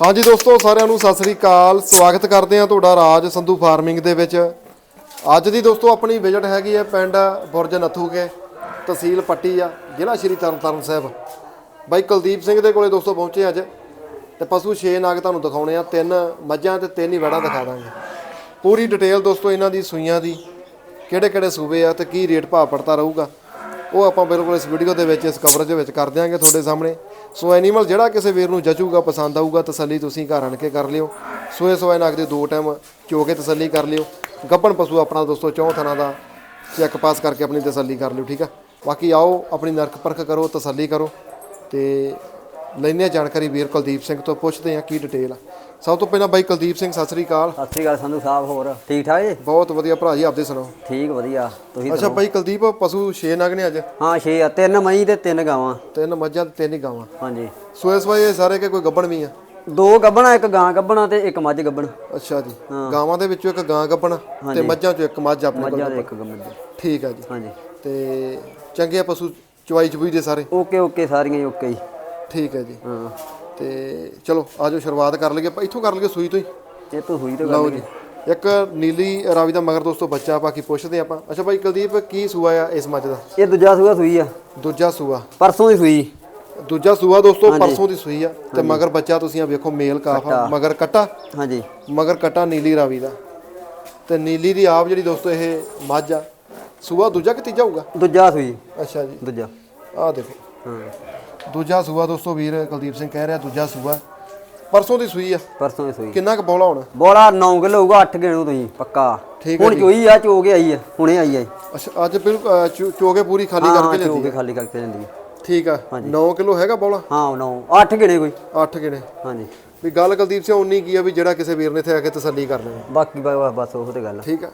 ਹਾਂਜੀ ਦੋਸਤੋ, ਸਾਰਿਆਂ ਨੂੰ ਸਤਿ ਸ੍ਰੀ ਅਕਾਲ। ਸਵਾਗਤ ਕਰਦੇ ਹਾਂ ਤੁਹਾਡਾ ਰਾਜ ਸੰਧੂ ਫਾਰਮਿੰਗ ਦੇ ਵਿੱਚ। ਅੱਜ ਦੀ ਦੋਸਤੋ, ਆਪਣੀ ਵਿਜ਼ਿਟ ਹੈਗੀ ਹੈ ਪਿੰਡ ਬੁਰਜ ਨੱਥੂਕੇ ਤਹਿਸੀਲ ਪੱਟੀ ਆ, ਜ਼ਿਲ੍ਹਾ ਸ਼੍ਰੀ ਤਰਨਤਾਰਨ ਸਾਹਿਬ। ਬਾਈ ਕੁਲਦੀਪ ਸਿੰਘ ਦੇ ਕੋਲੇ ਦੋਸਤੋ ਪਹੁੰਚੇ ਅੱਜ। ਤੇ ਪਸ਼ੂ 6 ਨਾਗ ਤੁਹਾਨੂੰ ਦਿਖਾਉਣੇ ਆ, ਤਿੰਨ ਮੱਝਾਂ ਤੇ ਤਿੰਨ ਹੀ ਵੜਾ ਦਿਖਾ ਦਾਂਗੇ। ਪੂਰੀ ਡਿਟੇਲ ਦੋਸਤੋ ਇਹਨਾਂ ਦੀ, ਸੂਈਆਂ ਦੀ, ਕਿਹੜੇ ਕਿਹੜੇ ਸੂਬੇ ਆ ਤੇ ਕੀ ਰੇਟ ਭਾਅ ਪੜਤਾ ਰਹੂਗਾ। ਉਹ ਆਪਾਂ ਬਿਲਕੁਲ ਇਸ ਵੀਡੀਓ ਦੇ ਵਿੱਚ, ਇਸ ਕਵਰੇਜ ਦੇ ਵਿੱਚ ਕਰ ਦਿਆਂਗੇ ਤੁਹਾਡੇ ਸਾਹਮਣੇ। ਸੋ ਐਨੀਮਲ ਜਿਹੜਾ ਕਿਸੇ ਵੀਰ ਨੂੰ ਜਚੂਗਾ, ਪਸੰਦ ਆਊਗਾ, ਤਸੱਲੀ ਤੁਸੀਂ ਘਰ ਆਣ ਕੇ ਕਰ ਲਿਓ। ਸੋਏ ਸੋਏ ਨਗ ਦੇ ਦੋ ਟਾਈਮ ਚੋ ਕੇ ਤਸੱਲੀ ਕਰ ਲਿਓ। ਗੱਪਣ ਪਸ਼ੂ ਆਪਣਾ ਦੋਸਤੋ, ਚੌਂ ਥਣਾ ਦਾ ਚੈੱਕ ਪਾਸ ਕਰਕੇ ਆਪਣੀ ਤਸੱਲੀ ਕਰ ਲਿਓ, ਠੀਕ ਆ? ਬਾਕੀ ਆਓ, ਆਪਣੀ ਨਰਕ ਪਰਖ ਕਰੋ, ਤਸੱਲੀ ਕਰੋ। ਤੇ ਲੈਣੇ ਜਾਣਕਾਰੀ ਵੀਰ ਕੁਲਦੀਪ ਸਿੰਘ ਤੋਂ, ਪੁੱਛਦੇ ਆ ਕੀ ਡਿਟੇਲ ਆ। ਸਭ ਤੋਂ ਪਹਿਲਾਂ ਬਾਈ ਕੁਲਦੀਪ ਸਿੰਘ ਸਤਿ ਸ੍ਰੀ ਅਕਾਲ। ਸਤਿ ਸ੍ਰੀ ਅਕਾਲ ਸੰਧੂ ਸਾਹਿਬ ਹੋਰ ਠੀਕ ਠਾਕ ਜੀ? ਬਹੁਤ ਵਧੀਆ ਭਰਾ ਜੀ ਆਪਦੇ ਸੁਣਾਓ। ਠੀਕ ਵਧੀਆ। ਤੁਸੀਂ ਅੱਛਾ ਬਾਈ ਕੁਲਦੀਪ ਪਸ਼ੂ 6 ਨਗ ਨੇ ਅੱਜ? ਹਾਂ 6 ਆ ਤਿੰਨ ਮਈ ਤੇ ਤਿੰਨ ਗਾਵਾਂ। ਤਿੰਨ ਮੱਝਾਂ ਤੇ ਤਿੰਨ ਗਾਵਾਂ। ਹਾਂਜੀ। ਸੋਏ ਸਵਾਏ ਸਾਰੇ ਕੇ ਕੋਈ ਗੱਬਣ ਵੀ ਆ? ਦੋ ਗੱਬਣਾ ਇੱਕ ਗਾਂ ਗੱਬਣਾ ਤੇ ਇੱਕ ਮੱਝ ਗੱਬਣ। ਅੱਛਾ ਜੀ। ਗਾਵਾਂ ਦੇ ਵਿੱਚੋਂ ਇੱਕ ਗਾਂ ਗੱਬਣ ਤੇ ਮੱਝਾਂ ਚੋਂ ਇੱਕ ਮੱਝ ਆਪਣੇ ਕੋਲ ਮੱਝਾਂ ਦੇ ਇੱਕ ਗੱਬਣ ਠੀਕ ਆ ਜੀ। ਹਾਂਜੀ। ਤੇ ਚੰਗੇ ਪਸ਼ੂ ਚਵਾਈ ਚਬੂਈ ਦੇ ਸਾਰੇ? ਓਕੇ ਓਕੇ ਸਾਰੀਆਂ ਓਕੇ ਜੀ। ਠੀਕ ਹੈ ਜੀ। ਹਾਂ। ਤੇ ਚਲੋ ਆਜੋ ਸ਼ੁਰੂਆਤ ਕਰ ਲਈਏ। ਆਪਾਂ ਇੱਥੋਂ ਕਰ ਲਈਏ ਸੂਈ ਤੋਂ ਹੀ। ਇਹ ਤੋਂ ਹੋਈ ਤਾਂ ਲਓ ਜੀ। ਇੱਕ ਨੀਲੀ ਰਾਵੀ ਦਾ ਮਗਰ ਦੋਸਤੋ ਬੱਚਾ ਬਾਕੀ ਪੁੱਛਦੇ ਆਪਾਂ। ਅੱਛਾ ਭਾਈ ਕੁਲਦੀਪ ਕੀ ਸੂਆ ਆ ਇਸ ਮੱਝ ਦਾ? ਇਹ ਦੂਜਾ ਸੂਆ ਸੂਈ ਆ। ਦੂਜਾ ਸੂਆ। ਪਰਸੋਂ ਦੀ ਸੂਈ। ਦੂਜਾ ਸੂਆ ਦੋਸਤੋ ਪਰਸੋਂ ਦੀ ਸੂਈ ਆ। ਤੇ ਮਗਰ ਬੱਚਾ ਤੁਸੀਂ ਆ ਵੇਖੋ ਮੇਲ ਕਾਫ ਆ। ਮਗਰ ਕਟਾ। ਹਾਂਜੀ। ਮਗਰ ਕਟਾ ਨੀਲੀ ਰਾਵੀ ਦਾ। ਤੇ ਨੀਲੀ ਦੀ ਆਪ ਜਿਹੜੀ ਦੋਸਤੋ ਇਹ ਮੱਝ ਆ ਸੂਆ ਦੂਜਾ ਕਿ ਤੀਜਾ ਹੋਊਗਾ? ਦੂਜਾ ਸੂਈ। ਅੱਛਾ ਜੀ। ਦੂਜਾ। ਆਹ ਦੇਖੋ। ਹਾਂ। ਦੂਜਾ ਸੂਆ ਦੋਸਤੋ ਵੀਰ ਕੁਲਦੀਪ ਸਿੰਘ ਕਹਿ ਰਿਹਾ ਦੂਜਾ ਸੂਆ। ਪਰਸੋਂ ਦੀ ਸੂਈ ਆ। ਪਰਸੋਂ ਦੀ ਸੂਈ। ਕਿੰਨਾ ਕੁ ਬੌਲਾ ਹੋਣਾ? ਬੋਲਾ 9 ਕਿਲੋ ਹੋਊਗਾ 8 ਗਿਣੋ ਤੁਸੀਂ ਪੱਕਾ। ਠੀਕ ਹੈ ਹੁਣ ਚੋਈ ਆ ਚੋ ਕੇ ਆਈ ਆ ਹੁਣੇ ਆਈ ਆ ਅੱਛਾ ਅੱਜ ਬਿਲਕੁਲ ਚੋ- ਚੋਗੇ ਪੂਰੀ ਖਾਲੀ ਹਾਂ ਕਰਕੇ ਚੋ ਲੈਂਦੀ ਕੇ ਖਾਲੀ ਕਰਕੇ ਜਾਂਦੀ ਠੀਕ ਆ। 9 ਕਿਲੋ ਹੈਗਾ ਬੌਲਾ? ਹਾਂ 9 8 ਗਿਣੇ ਕੋਈ। 8 ਕਿਨੇ ਹਾਂਜੀ। ਵੀ ਗੱਲ ਕੁਲਦੀਪ ਸਿੰਘ ਉਨੀ ਕੀ ਆ ਵੀ ਜਿਹੜਾ ਕਿਸੇ ਵੀਰ ਨੇ ਇੱਥੇ ਆ ਕੇ ਤਸੱਲੀ ਕਰ ਲੈਣੀ ਬਾਕੀ ਬਸ ਬਸ ਉਹ ਤੇ ਗੱਲ ਆ। ਠੀਕ ਆ।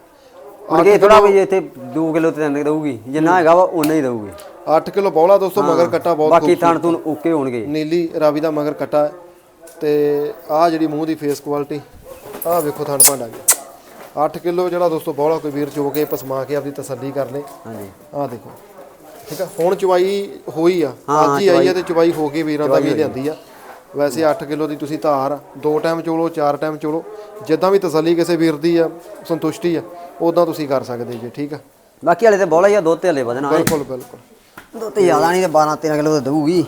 ਹੁਣ ਥੋੜਾ ਵੀ ਇੱਥੇ 2 ਕਿਲੋ ਤੇ ਤਿੰਨ ਦਊਗੀ ਜਿੰਨਾ ਹੈਗਾ ਵਾ ਉਨਾ ਹੀ ਦਊਗੀ। 8 ਕਿਲੋ ਬੌਲਾ ਦੋਸਤੋ ਮਗਰ ਕੱਟਾ ਬਹੁਤ ਬਾਕੀ ਥਣ ਤੁਨ ਓਕੇ ਹੋਣਗੇ। ਨੀਲੀ ਰਾਵੀ ਦਾ ਮਗਰ ਕੱਟਾ। ਤੇ ਆਹ ਜਿਹੜੀ ਮੂੰਹ ਦੀ ਫੇਸ ਕੁਆਲਿਟੀ ਆਹ ਵੇਖੋ ਥਣ ਭਾਂਡਾ ਜੀ। 8 ਕਿਲੋ ਜਿਹੜਾ ਦੋਸਤੋ ਬੌਲਾ ਕੋਈ ਵੀਰ ਚੋ ਕੇ ਪਸਮਾ ਕੇ ਆਪਦੀ ਤਸੱਲੀ ਕਰ ਲੇ। ਹਾਂਜੀ। ਆਹ ਦੇਖੋ ਠੀਕ ਆ ਹੁਣ ਚਵਾਈ ਹੋਈ ਆ। ਅੱਜ ਹੀ ਆਈ ਆ ਤੇ ਚਵਾਈ। ਹੋ ਕੇ ਵੀਰਾਂ ਦਾ ਵੀ ਲਿਆਂਦੀ ਆ। ਵੈਸੇ 8 ਕਿਲੋ ਦੀ ਤੁਸੀਂ ਧਾਰ ਦੋ ਟਾਈਮ ਚੋਲੋ ਚਾਰ ਟਾਈਮ ਚੋਲੋ। ਜਿੱਦਾਂ ਵੀ ਤਸੱਲੀ ਕਿਸੇ ਵੀਰ ਦੀ ਆ ਸੰਤੁਸ਼ਟੀ ਆ ਉਦਾਂ ਤੁਸੀਂ ਕਰ ਸਕਦੇ ਜੀ ਠੀਕ ਆ? ਬਾਕੀ ਹਲੇ ਤੇ ਬੋਲਾ ਆ ਦੁੱਧ ਤੇ ਹਲੇ ਵਧਣਾ ਬਿਲਕੁਲ ਬਿਲਕੁਲ। ਦੁੱਧ ਤੇ ਜ਼ਿਆਦਾ ਨਹੀਂ ਤੇ 12 13 ਕਿਲੋ ਤੇ ਦਊਗੀ।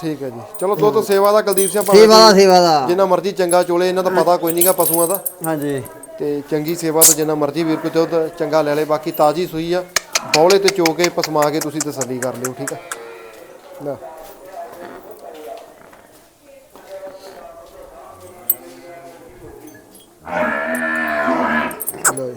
ਠੀਕ ਹੈ ਜੀ। ਚਲੋ ਦੁੱਧ ਸੇਵਾ ਦਾ ਕੁਲਦੀਪ ਸਿੰਘ ਸੇਵਾ ਭਾਵੇਂ ਦਾ ਸੇਵਾ ਦਾ। ਜਿੰਨਾ ਮਰਜ਼ੀ ਚੰਗਾ ਚੋਲੇ ਇਹਨਾਂ ਦਾ ਪਤਾ ਕੋਈ ਨਹੀਂਗਾ ਪਸ਼ੂਆਂ ਦਾ। ਹਾਂਜੀ। ਤੇ ਚੰਗੀ ਸੇਵਾ ਤੋਂ ਜਿੰਨਾ ਮਰਜ਼ੀ ਵੀਰ ਕੋ ਦੁੱਧ ਚੰਗਾ ਲੈ ਲੇ ਬਾਕੀ ਤਾਜੀ ਸੂਈ ਆ। ਬੌਲੇ ਤੇ ਚੋ ਕੇ ਪਸਮਾ ਕੇ ਤੁਸੀਂ ਤਸੱਲੀ ਕਰ ਲਿਓ ਠੀਕ ਆ? ਲੈ। ਲਓ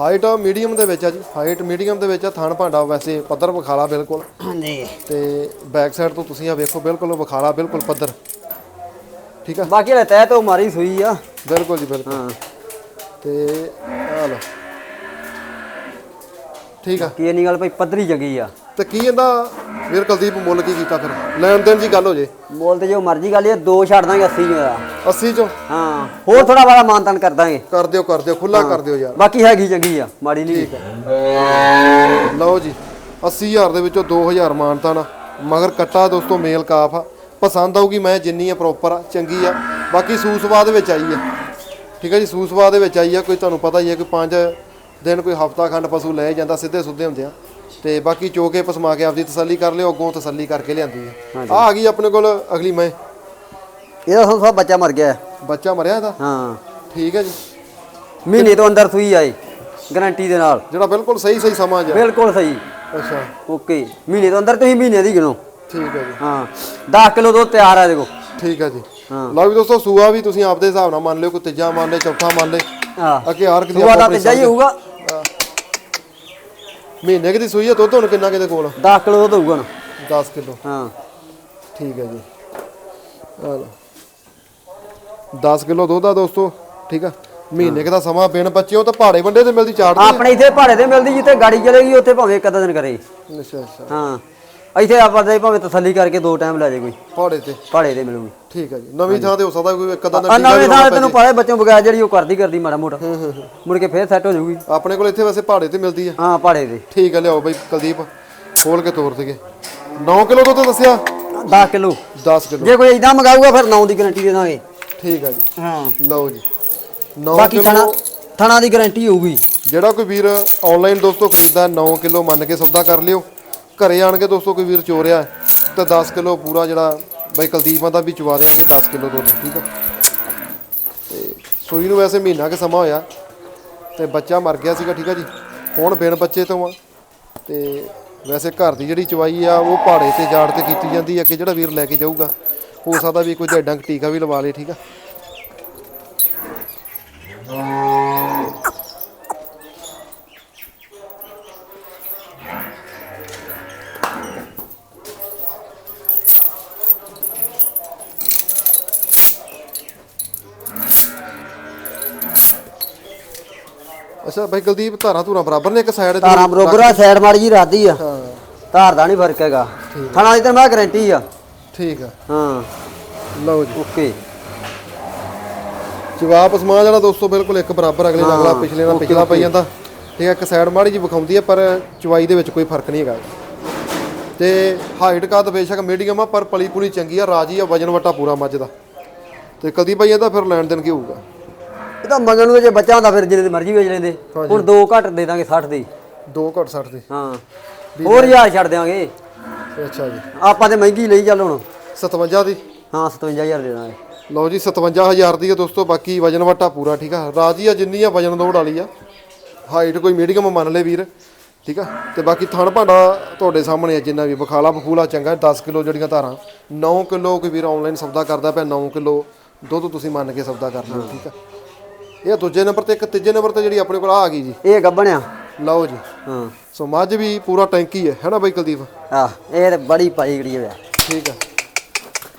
ਹਾਈਟ ਮੀਡੀਅਮ ਦੇ ਵਿੱਚ ਆ ਜੀ। ਹਾਈਟ ਮੀਡੀਅਮ ਦੇ ਵਿੱਚ ਆ ਥਣ ਭਾਂਡਾ ਵੈਸੇ ਪੱਧਰ ਵਿਖਾਲਾ ਬਿਲਕੁਲ। ਹਾਂਜੀ। ਤੇ ਬੈਕ ਸਾਈਡ ਤੋਂ ਤੁਸੀਂ ਆ ਵੇਖੋ ਬਿਲਕੁਲ ਵਿਖਾਲਾ ਬਿਲਕੁਲ ਪੱਧਰ। ਠੀਕ ਆ? ਬਾਕੀ ਹਲੇ ਤੈ ਤੋਂ ਮਾਰੀ ਸੂਈ ਆ। ਬਿਲਕੁਲ ਜੀ ਬਿਲਕੁਲ। ਹਾਂ। ਤੇ ਆ ਲਓ। ਠੀਕ ਆ। ਕੀ ਨਹੀਂ ਗੱਲ ਭਾਈ ਪੱਧਰੀ ਚੰਗੀ ਆ। ਤੇ ਕੀ ਇਹਦਾ ਵੀਰ ਕੁਲਦੀਪ ਮੁੱਲ ਕੀ ਕੀਤਾ ਫਿਰ? ਲੈਣ ਦੇਣ ਦੀ ਗੱਲ ਹੋ ਜੇ। ਬੋਲ ਤੇ ਜੋ ਮਰਜ਼ੀ ਗੱਲ ਇਹ ਦੋ ਛੱਡ ਦਾਂਗੇ 80 ਦਾ। 80 ਚੋਂ? ਹਾਂ ਹੋਰ ਥੋੜਾ ਬਾਲਾ ਮਾਨਤਨ ਕਰ ਦਾਂਗੇ। ਕਰ ਦਿਓ ਕਰ ਦਿਓ ਖੁੱਲਾ ਕਰ ਦਿਓ ਯਾਰ। ਬਾਕੀ ਹੈਗੀ ਚੰਗੀ ਆ ਮਾੜੀ ਨਹੀਂ ਲਓ ਜੀ 80000 ਦੇ ਵਿੱਚੋਂ 2000 ਮਾਨਤਾ ਨਾ ਮਗਰ ਕੱਟਾ ਦੋਸਤੋ ਮੇਲ ਕਾਫ ਆ। ਪਸੰਦ ਆਊਗੀ ਮੈਂ ਜਿੰਨੀ ਆ ਪ੍ਰੋਪਰ ਆ ਚੰਗੀ ਆ। ਬਾਕੀ ਸੂਸਵਾ ਦੇ ਵਿੱਚ ਆਈ ਆ। ਠੀਕ ਹੈ ਜੀ ਸੂਸਵਾ ਦੇ ਵਿੱਚ ਆਈ ਆ। ਕੋਈ ਤੁਹਾਨੂੰ ਪਤਾ ਹੀ ਹੈ ਕੋਈ 5 ਦਿਨ ਕੋਈ ਹਫਤਾ ਖੰਡ ਪਸ਼ੂ ਲੈ ਜਾਂਦਾ ਸਿੱਧੇ ਸੁੱਧੇ ਹੁੰਦੇ ਆ। ਤੇ ਬਾਕੀ ਚੋ ਕੇ ਪਸਮਾ ਕੇ ਆਪਦੀ ਤਸੱਲੀ ਕਰ ਲਿਓ ਅੱਗੋਂ ਤਸੱਲੀ ਕਰਕੇ ਲਿਆਂਦੀ ਆ ਆ ਆ ਗਈ ਆਪਣੇ ਕੋਲ ਅਗਲੀ ਮੈਂ। ਇਹਦਾ ਸਭ ਸਭ ਬੱਚਾ ਮਰ ਗਿਆ। ਬੱਚਾ ਮਰਿਆ ਇਹਦਾ? ਹਾਂ। ਠੀਕ ਹੈ ਜੀ। ਮਹੀਨੇ ਤੋਂ ਅੰਦਰ ਸੂਈ ਆਈ ਗਾਰੰਟੀ ਦੇ ਨਾਲ। ਜਿਹੜਾ ਬਿਲਕੁਲ ਸਹੀ ਸਹੀ ਸਮਾਂ ਜਾ। ਬਿਲਕੁਲ ਸਹੀ। ਅੱਛਾ। ਓਕੇ। ਮਹੀਨੇ ਤੋਂ ਅੰਦਰ ਤੁਸੀਂ ਮਹੀਨੇ ਦੀ ਗਿਣੋ। ਠੀਕ ਹੈ ਜੀ। ਹਾਂ। 10 ਕਿਲੋ ਦੁੱਧ ਤਿਆਰ ਆ ਦੇਖੋ ਠੀਕ ਹੈ ਜੀ। ਹਾਂ। ਲਓ ਵੀ ਦੋਸਤੋ ਸੂਆ ਵੀ ਤੁਸੀਂ ਆਪਦੇ ਹਿਸਾਬ ਨਾਲ ਮੰਨ ਲਿਓ ਕੋਈ ਤੀਜਾ ਮੰਨ ਲਿਓ ਚੌਥਾ ਮੰਨ ਲਿਓ ਹਾਂ। ਅੱਗੇ ਹਰ ਇੱਕ ਦੀ ਸੂਆ ਦਾ ਆਪਣੀ ਤੀਜਾ ਹੀ ਹੋਊਗਾ। ਮਹੀਨੇ ਕੁ ਦੀ ਸੂਈ ਹੈ ਦੁੱਧ ਹੁਣ ਕਿੰਨਾ ਕਿਤੇ ਕੋਲ? 10 ਕਿਲੋ ਦੁੱਧ ਹੋਊਗਾ ਨਾ 10 ਕਿਲੋ। ਹਾਂ। ਠੀਕ ਹੈ ਜੀ। ਆ ਲਓ 10 ਕਿਲੋ ਦੁੱਧ ਆ ਦੋਸਤੋ ਠੀਕ ਆ। ਮਹੀਨੇ ਕੁ ਦਾ ਸਮਾਂ ਬਿਨ ਬੱਚਿਓ ਤਾਂ ਪਹਾੜੇ ਵੰਡੇ ਤੇ ਮਿਲਦੀ ਚਾੜ ਆਪਣੇ ਇੱਥੇ ਭਾੜੇ ਤੇ ਮਿਲਦੀ ਜਿੱਥੇ ਗਾੜੀ ਚਲੇਗੀ ਉੱਥੇ ਭਾਵੇਂ ਇੱਕ ਅੱਧਾ ਦਿਨ ਕਰੇ। ਅੱਛਾ ਅੱਛਾ। ਹਾਂ। ਇੱਥੇ ਆਪਾਂ ਦੇ ਭਾਵੇਂ ਤਸੱਲੀ ਕਰਕੇ ਦੋ ਟਾਈਮ ਲੈ ਜੇ ਕੋਈ। ਪਹਾੜੇ ਤੇ। ਪਹਾੜੇ ਦੇ ਮਿਲੂਗੀ। ਠੀਕ ਹੈ ਜੀ। ਨਵੀਂ ਥਾਂ ਤੇ ਹੋ ਸਕਦਾ ਕੋਈ ਇੱਕ ਅੱਧਾ ਦਾ ਆ ਟੀਕਾ ਵੀ ਨਵੇਂ ਥਾਂ ਪੈ ਤੈਨੂੰ ਪਤਾ ਬੱਚੋਂ ਬਗੈਰ ਜਿਹੜੀ ਉਹ ਕਰਦੀ ਕਰਦੀ ਮਾੜਾ ਮੋਟਾ। ਮੁੜ ਕੇ ਫੇਰ ਸੈੱਟ ਹੋ ਜਾਊਗੀ। ਆਪਣੇ ਕੋਲ ਇੱਥੇ ਵੈਸੇ ਪਹਾੜੇ ਤੇ ਮਿਲਦੀ ਆ। ਹਾਂ ਪਹਾੜੇ ਦੇ ਠੀਕ ਹੈ ਲਿਆਓ ਬਈ ਕੁਲਦੀਪ। ਖੋਲ ਕੇ ਤੋਰ ਦੇਗੇ 9 ਕਿਲੋ ਤੋਂ ਤਾਂ ਦੱਸਿਆ? 10 ਕਿਲੋ। 10 ਕਿਲੋ। ਜੇ ਕੋਈ ਇਦਾਂ ਮੰਗਾਊਗਾ ਫਿਰ 9 ਦੀ ਗਾਰੰਟੀ ਦੇ ਦਾਂਗੇ। ਠੀਕ ਹੈ ਜੀ। ਹਾਂ। ਲਓ ਜੀ। 9 ਬਾਕੀ ਥਣਾ ਥਣਾ ਦੀ ਗਾਰੰਟੀ ਹੋਊਗੀ। ਜਿਹੜਾ ਕੋਈ ਵੀਰ ਆਨਲਾਈਨ ਦੋਸਤੋ ਖਰੀਦਦਾ 9 ਕਿਲੋ ਮੰਨ ਕੇ ਸੌਦਾ ਕਰ ਲਿਓ। ਘਰੇ ਆਣ ਕੇ ਦੋਸਤੋ ਕੋਈ ਵੀਰ ਚੋਰਿਆ ਤਾਂ 10 ਕਿਲੋ ਪੂਰਾ ਜਿਹੜਾ ਬਈ ਕੁਲਦੀਪਾਂ ਦਾ ਵੀ ਚਵਾ ਦੇਵਾਂਗੇ 10 ਕਿਲੋ ਦੁੱਧ, ਠੀਕ ਆ? ਤੇ ਸੂਈ ਨੂੰ ਵੈਸੇ ਮਹੀਨਾ ਕੇ ਸਮਾਂ ਹੋਇਆ, ਤੇ ਬੱਚਾ ਮਰ ਗਿਆ ਸੀਗਾ, ਠੀਕ ਆ ਜੀ? ਹੁਣ ਬਿਨ ਬੱਚੇ ਤੋਂ ਆ, ਤੇ ਵੈਸੇ ਘਰ ਦੀ ਜਿਹੜੀ ਚਵਾਈ ਆ, ਉਹ ਪਹਾੜੇ ਤੇ ਜਾੜ ਤੇ ਕੀਤੀ ਜਾਂਦੀ ਹੈ ਅੱਗੇ ਜਿਹੜਾ ਵੀਰ ਲੈ ਕੇ ਜਾਊਗਾ, ਹੋ ਸਕਦਾ ਵੀ ਕੋਈ ਡੰਗ ਟੀਕਾ ਵੀ ਲਵਾ ਲੇ, ਠੀਕ ਆ? ਅੱਛਾ ਭਾਈ ਕੁਲਦੀਪ ਧਾਰਾਂ ਧੂਰਾਂ ਬਰਾਬਰ ਨੇ ਇੱਕ ਸਾਈਡ ਤਾਰਾਂ ਬਰੋਬਰ ਆ ਸਾਈਡ ਮਾੜੀ ਜੀ ਰਾਦੀ ਆ। ਹਾਂ। ਧਾਰ ਦਾ ਨਹੀਂ ਫ਼ਰਕ ਹੈਗਾ। ਥਣਾ ਦੀ ਤਾਂ ਮੈਂ ਗਾਰੰਟੀ ਆ। ਠੀਕ ਆ। ਹਾਂ। ਲਓ ਜੀ। ਓਕੇ। ਜਵਾਬ ਅਸਮਾਨ ਜਿਹੜਾ ਦੋਸਤੋ ਬਿਲਕੁਲ ਇੱਕ ਬਰਾਬਰ ਅਗਲੇ ਨਾਲ ਪਿਛਲੇ ਨਾਲ ਪਿਛਲਾ ਪਈ ਜਾਂਦਾ। ਠੀਕ ਹੈ ਇੱਕ ਸਾਈਡ ਮਾੜੀ ਜੀ ਵਿਖਾਉਂਦੀ ਹੈ ਪਰ ਚਵਾਈ ਦੇ ਵਿੱਚ ਕੋਈ ਫ਼ਰਕ ਨਹੀਂ ਹੈਗਾ। ਤੇ ਹਾਈਟ ਕੱਦ ਬੇਸ਼ੱਕ ਮੀਡੀਅਮ ਆ ਪਰ ਪਲੀ ਪੁਲੀ ਚੰਗੀ ਆ ਰਾਜੀ ਆ ਵਜਨ ਵਟਾ ਪੂਰਾ ਮੱਝ ਦਾ। ਤੇ ਕਦੀ ਭਾਈ ਇਹਦਾ ਫਿਰ ਲੈਣ ਦੇਣ ਕੀ ਹੋਊਗਾ? ਇਹ ਤਾਂ ਮੰਗਣ ਨੂੰ ਜੇ ਬੱਚਾ ਹੁੰਦਾ ਫਿਰ ਜਿੰਨੇ ਦੀ ਮਰਜ਼ੀ ਵੇਚ ਲੈਂਦੇ। ਹੁਣ ਦੋ ਘੱਟ ਦੇ ਦਾਂਗੇ 60 ਦੀ। 2 ਘੱਟ 60 ਦੇ। ਹਾਂ। ਹੋਰ ਹਜ਼ਾਰ ਛੱਡ ਦਿਆਂਗੇ। ਅੱਛਾ ਜੀ। ਆਪਾਂ ਤੇ ਮਹਿੰਗੀ ਲਈ ਚੱਲ ਹੁਣ। 57 ਦੀ। ਹਾਂ 57000 ਦੇ ਦਾਂਗੇ। ਲਓ ਜੀ 57000 ਦੀ ਹੈ ਦੋਸਤੋ ਬਾਕੀ ਵਜਨ ਵਟਾ ਪੂਰਾ ਠੀਕ ਆ? ਰਾਜੀ ਆ ਜਿੰਨੀ ਆ ਵਜਨ ਦੌੜ ਵਾਲੀ ਆ। ਹਾਈਟ ਕੋਈ ਮੀਡੀਅਮ ਮੰਨ ਲੈ ਵੀਰ ਠੀਕ ਆ? ਤੇ ਬਾਕੀ ਥਣ ਭਾਂਡਾ ਤੁਹਾਡੇ ਸਾਹਮਣੇ ਆ ਜਿੰਨਾ ਵੀ ਬਖਾਲਾ ਬਖੂਲਾ ਚੰਗਾ 10 ਕਿਲੋ ਜਿਹੜੀਆਂ ਧਾਰਾਂ। 9 ਕਿਲੋ ਕੋਈ ਵੀਰ ਆਨਲਾਈਨ ਸੌਦਾ ਕਰਦਾ ਪਿਆ 9 ਕਿਲੋ ਦੁੱਧ ਤੁਸੀਂ ਮੰਨ ਕੇ ਸੌਦਾ ਕਰ ਲਿਓ ਠੀਕ ਆ? ਇਹ ਦੂਜੇ ਨੰਬਰ ਤੇ ਇੱਕ ਤੀਜੇ ਨੰਬਰ ਤੇ ਜਿਹੜੀ ਆਪਣੇ ਕੋਲ ਆ ਆ ਗਈ ਜੀ। ਇਹ ਗੱਬਣਿਆ। ਲਓ ਜੀ। ਹਾਂ। ਸੋ ਮੱਝ ਵੀ ਪੂਰਾ ਟੈਂਕੀ ਹੈ ਹੈਨਾ ਬਾਈ ਕੁਲਦੀਪ? ਆ ਇਹ ਤੇ ਬੜੀ ਪਾਈ ਗੜੀ ਹੋਇਆ ਠੀਕ ਆ।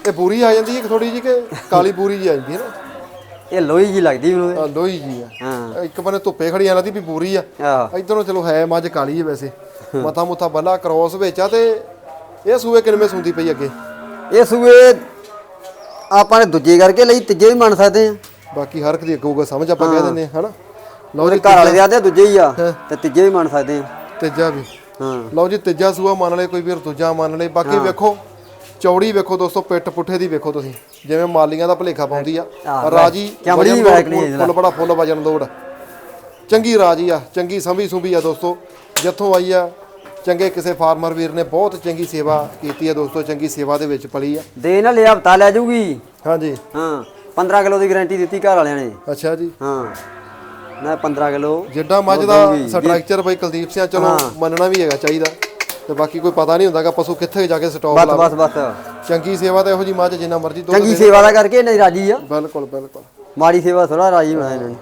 ਇਹ ਬੂਰੀ ਆ ਜਾਂਦੀ ਹੈ ਥੋੜੀ ਜੀ ਕਿ ਕਾਲੀ ਬੂਰੀ ਜੀ ਆ ਜਾਂਦੀ ਹੈ ਨਾ? ਇਹ ਲੋਈ ਜੀ ਲੱਗਦੀ ਮੈਨੂੰ। ਆ ਲੋਹੀ ਜੀ ਆ। ਹਾਂ। ਇੱਕ ਬੰਨੇ ਧੁੱਪੇ ਖੜੀ ਜਾਂਦੀ ਵੀ ਬੂਰੀ ਆ। ਆਹ। ਇਧਰੋਂ ਚਲੋ ਹੈ ਮੱਝ ਕਾਲੀ ਹੈ ਵੈਸੇ। ਮਥਾ ਮੁੱਥਾ ਬੱਲਾ ਕ੍ਰੋਸ ਵਿੱਚ ਆ ਤੇ ਇਹ ਸੂਏ ਕਿਨਵੇਂ ਸੁੰਦੀ ਪਈ ਅੱਗੇ? ਇਹ ਸੂਏ ਆਪਾਂ ਨੇ ਦੂਜੇ ਕਰਕੇ ਲਈ ਤੀਜੇ ਵੀ ਮੰਨ ਸਕਦੇ ਆ ਬਾਕੀ ਹਰ ਇੱਕ ਦੀ ਅੱਗੋਂ ਸਮਝ ਆਪਾਂ ਕਹਿ ਦਿੰਦੇ ਹਾਂ ਹਨਾ? ਲਓ ਉਹਦੇ ਜੀ ਘਰ ਵਾਲੇ ਦੇ ਆਦੇ ਦੂਜੇ ਹੀ ਆ ਤੇ ਤੀਜੇ ਵੀ ਮੰਨ ਸਕਦੇ ਆ। ਤੀਜਾ ਵੀ। ਹਾਂ। ਲਓ ਜੀ ਤੀਜਾ ਸੂਆ ਮੰਨ ਲਏ ਕੋਈ ਵੀਰ ਦੂਜਾ ਮੰਨ ਲਏ। ਬਾਕੀ ਵੇਖੋ ਚੌੜੀ ਵੇਖੋ ਦੋਸਤੋ ਪਿੱਠ ਪੁੱਠੇ ਦੀ ਵੇਖੋ ਤੁਸੀਂ। ਜਿਵੇਂ ਮਾਲੀਆਂ ਦਾ ਭਲੇਖਾ ਪਾਉਂਦੀ ਆ। ਆਹ, ਰਾਜੀ ਚਮੜੀ ਵਜਨ ਵੀ ਲੋੜ, ਵੈਕ ਨਹੀਂ ਫੁੱਲ ਬੜਾ ਫੁੱਲ ਵਜਨ ਲੋੜ। ਚੰਗੀ ਰਾਜੀ ਆ ਚੰਗੀ ਸੰਭੀ ਸੁਭੀ ਆ ਦੋਸਤੋ। ਜਿੱਥੋਂ ਆਈ ਆ ਚੰਗੇ ਕਿਸੇ ਫਾਰਮਰ ਵੀਰ ਨੇ ਬਹੁਤ ਚੰਗੀ ਸੇਵਾ ਕੀਤੀ ਆ ਦੋਸਤੋ ਚੰਗੀ ਸੇਵਾ ਦੇ ਵਿੱਚ ਪਲੀ ਆ। ਦੇ ਨਾ ਲਿਆ ਹਫਤਾ ਲੈ ਜਾਊਗੀ ਹਾਂਜੀ। ਹਾਂ। 15 ਕਿਲੋ ਦੀ ਗਾਰੰਟੀ ਦਿੱਤੀ ਘਰ ਵਾਲਿਆਂ ਨੇ। ਅੱਛਾ ਜੀ। ਹਾਂ। ਨਾ 15 ਕਿਲੋ ਜਿੱਡਾ ਮੱਝ ਦਾ ਸਟਰਕਚਰ ਬਈ ਕੁਲਦੀਪ ਸਿੰਘ ਚਲੋ ਮੰਨਣਾ ਵੀ ਹੈਗਾ ਚਾਹੀਦਾ। ਤੇ ਬਾਕੀ ਕੋਈ ਪਤਾ ਨਹੀਂ ਹੁੰਦਾਗਾ ਪਸ਼ੂ ਕਿੱਥੇ ਜਾ ਕੇ ਸਟਾਪ ਲਾ ਬਸ ਬਸ। ਚੰਗੀ ਸੇਵਾ ਤਾਂ ਇਹੋ ਜੀ ਮੱਝ ਜਿੰਨਾ ਮਰਜ਼ੀ ਦੁੱਧ ਚੰਗੀ ਸੇਵਾ ਦਾ। ਕਰਕੇ ਨਹੀਂ ਰਾਜੀ ਆ। ਬਿਲਕੁਲ ਬਿਲਕੁਲ। ਮਾੜੀ ਸੇਵਾ ਥੋੜਾ ਰਾਜੀ ਹੋਣਾ ਇਹਨਾਂ। ਨੇ